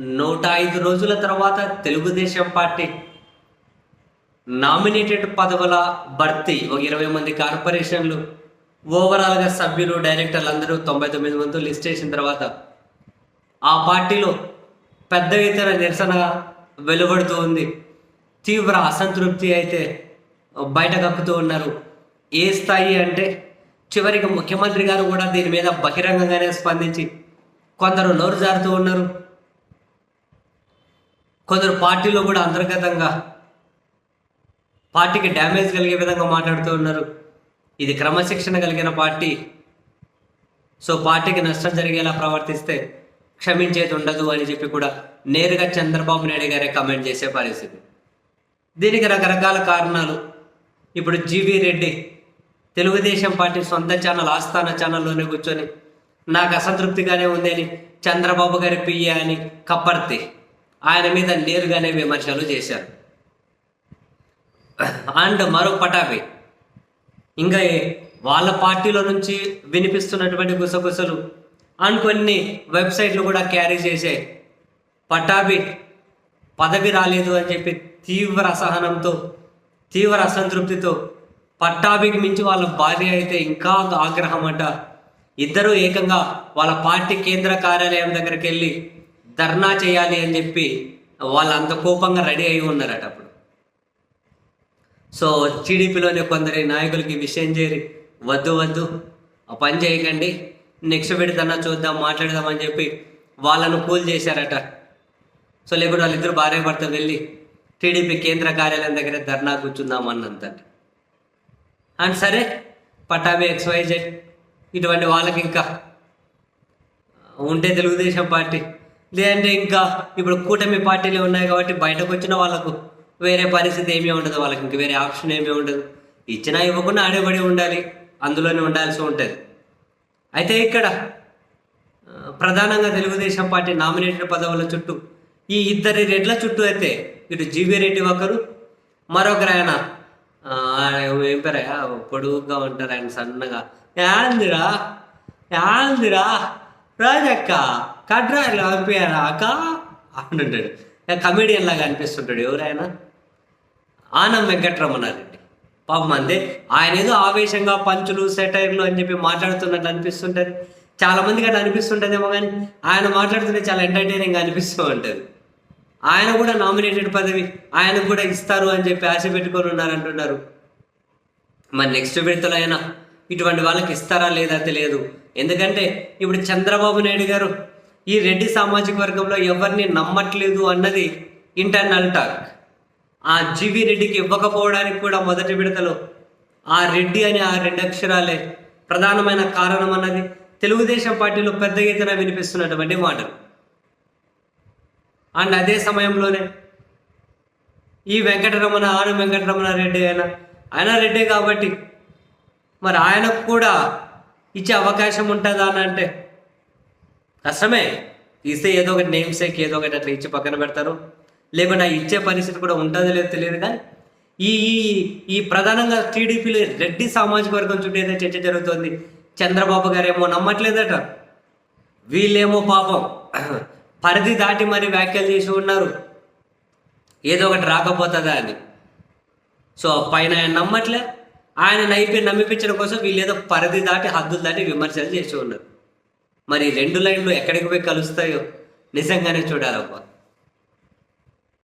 నూట ఐదు రోజుల తర్వాత తెలుగుదేశం పార్టీ నామినేటెడ్ పదవుల భర్తీ ఒక ఇరవై మంది కార్పొరేషన్లు. ఓవరాల్గా సభ్యులు డైరెక్టర్లు అందరూ తొంభై తొమ్మిది మంది లిస్ట్ చేసిన తర్వాత ఆ పార్టీలో పెద్ద ఎత్తున నిరసన వెలువడుతూ ఉంది. తీవ్ర అసంతృప్తి అయితే బయట కక్కుతూ ఉన్నారు. ఏ స్థాయి అంటే చివరికి ముఖ్యమంత్రి గారు కూడా దీని మీద బహిరంగంగానే స్పందించి కొందరు నోరు జారుతూ ఉన్నారు. కొందరు పార్టీలో కూడా అంతర్గతంగా పార్టీకి డ్యామేజ్ కలిగే విధంగా మాట్లాడుతూ ఉన్నారు. ఇది క్రమశిక్షణ కలిగిన పార్టీ. సో పార్టీకి నష్టం జరిగేలా ప్రవర్తిస్తే క్షమించేది ఉండదు అని చెప్పి కూడా నేరుగా చంద్రబాబు నాయుడు గారే కమెంట్ చేసే పరిస్థితి. దీనికి రకరకాల కారణాలు. ఇప్పుడు జీవి రెడ్డి తెలుగుదేశం పార్టీ సొంత ఛానల్ ఆస్థాన ఛానల్లోనే కూర్చొని నాకు అసంతృప్తిగానే ఉంది అని చంద్రబాబు గారి పియ్య అని కప్పర్తి. ఆయన మీద నేరుగానే విమర్శలు చేశారు. అండ్ మరో పటాపి ఇంకా వాళ్ళ పార్టీలో నుంచి వినిపిస్తున్నటువంటి గుసగుసలు అండ్ కొన్ని వెబ్సైట్లు కూడా క్యారీ చేసే పటాబి పదవి రాలేదు అని చెప్పి తీవ్ర అసహనంతో తీవ్ర అసంతృప్తితో పట్టాభికి మించి వాళ్ళ భార్య అయితే ఇంకా ఆగ్రహం అంట. ఇద్దరు ఏకంగా వాళ్ళ పార్టీ కేంద్ర కార్యాలయం దగ్గరికి వెళ్ళి ధర్నా చేయాలి అని చెప్పి వాళ్ళు అంత కోపంగా రెడీ అయి ఉన్నారట అప్పుడు. సో టీడీపీలోనే కొందరి నాయకులకి విషయం చేరి వద్దు వద్దు పని చేయకండి నెక్స్ట్ విడతన్నా చూద్దాం మాట్లాడదామని చెప్పి వాళ్ళను కూల్ చేశారట. సో లేకుంటే వాళ్ళిద్దరు భార్య భర్త వెళ్ళి టీడీపీ కేంద్ర కార్యాలయం దగ్గర ధర్నా కూర్చుందాం అన్నంత అండ్ సరే పటాబి ఎక్స్వైజెడ్ ఇటువంటి వాళ్ళకి ఇంకా ఉంటే తెలుగుదేశం పార్టీ లేదంటే ఇంకా ఇప్పుడు కూటమి పార్టీలు ఉన్నాయి కాబట్టి బయటకు వచ్చిన వాళ్ళకు వేరే పరిస్థితి ఏమీ ఉండదు. వాళ్ళకి ఇంక వేరే ఆప్షన్ ఏమీ ఉండదు. ఇచ్చినా ఇవ్వకుండా ఆడేబడి ఉండాలి. అందులోనే ఉండాల్సి ఉంటుంది. అయితే ఇక్కడ ప్రధానంగా తెలుగుదేశం పార్టీ నామినేటెడ్ పదవుల చుట్టూ ఈ ఇద్దరి రెడ్ల చుట్టూ అయితే ఇటు జీవీ రెడ్డి ఒకరు మరొకరు ఆయన ఏం పేరు పొడుగుగా ఉంటారు ఆయన సన్నగా. యాందిరా యాందిరా రాజక్క. కట్రా పంపించారా అక్క? అంటుంటాడు. కమెడియన్ లాగా అనిపిస్తుంటాడు. ఎవరైనా? ఆనం వెంకట్రమణారెడ్డి. పాపం అంతే. ఆయన ఏదో ఆవేశంగా పంచులు సెటైర్లు అని చెప్పి మాట్లాడుతున్నట్టు అనిపిస్తుంటది. చాలా మందికి అట్లా అనిపిస్తుంటదేమో కానీ ఆయన మాట్లాడుతుంటే చాలా ఎంటర్టైనింగ్ అనిపిస్తూ ఉంటుంది. ఆయన కూడా నామినేటెడ్ పదవి. ఆయనకు కూడా ఇస్తారు అని చెప్పి ఆశ పెట్టుకొని ఉన్నారంటున్నారు. మరి నెక్స్ట్ విడతలో అయినా ఇటువంటి వాళ్ళకి ఇస్తారా లేదా తెలియదు. ఎందుకంటే ఇప్పుడు చంద్రబాబు నాయుడు గారు ఈ రెడ్డి సామాజిక వర్గంలో ఎవరిని నమ్మట్లేదు అన్నది ఇంటర్నల్ టాక్ ఆ జీవి రెడ్డికి ఇవ్వకపోవడానికి కూడా మొదటి విడతలో ఆ రెడ్డి అనే ఆ రెండు అక్షరాలే ప్రధానమైన కారణం అన్నది తెలుగుదేశం పార్టీలో పెద్ద ఎత్తున వినిపిస్తున్నటువంటి మాటలు. అండ్ అదే సమయంలోనే ఈ వెంకటరమణ ఆరు వెంకటరమణ రెడ్డి అయినా ఆయన రెడ్డే కాబట్టి మరి ఆయనకు కూడా ఇచ్చే అవకాశం ఉంటుందా అని అంటే కష్టమే. ఇస్తే ఏదో ఒకటి నేమ్ సేక్ ఏదో ఒకటి అట్లా ఇచ్చి పక్కన పెడతారు. లేకుండా ఇచ్చే పరిస్థితి కూడా ఉంటుందో లేదో తెలియదు కానీ ఈ ఈ- ప్రధానంగా టీడీపీలో రెడ్డి సామాజిక వర్గం చుట్టూ ఏదో చర్చ జరుగుతోంది. చంద్రబాబు గారేమో నమ్మట్లేదట. వీళ్ళేమో పాపం. పరిధి దాటి మరి వ్యాఖ్యలు చేసి ఉన్నారు. ఏదో ఒకటి రాకపోతుందా అని. సో పైన ఆయన నమ్మట్లే. ఆయన నైపి నమ్మిపించడం కోసం వీళ్ళు ఏదో పరిధి దాటి హద్దులు దాటి విమర్శలు చేసి ఉన్నారు. మరి రెండు లైన్లు ఎక్కడికి పోయి కలుస్తాయో? నిజంగానే చూడాలబ్బా.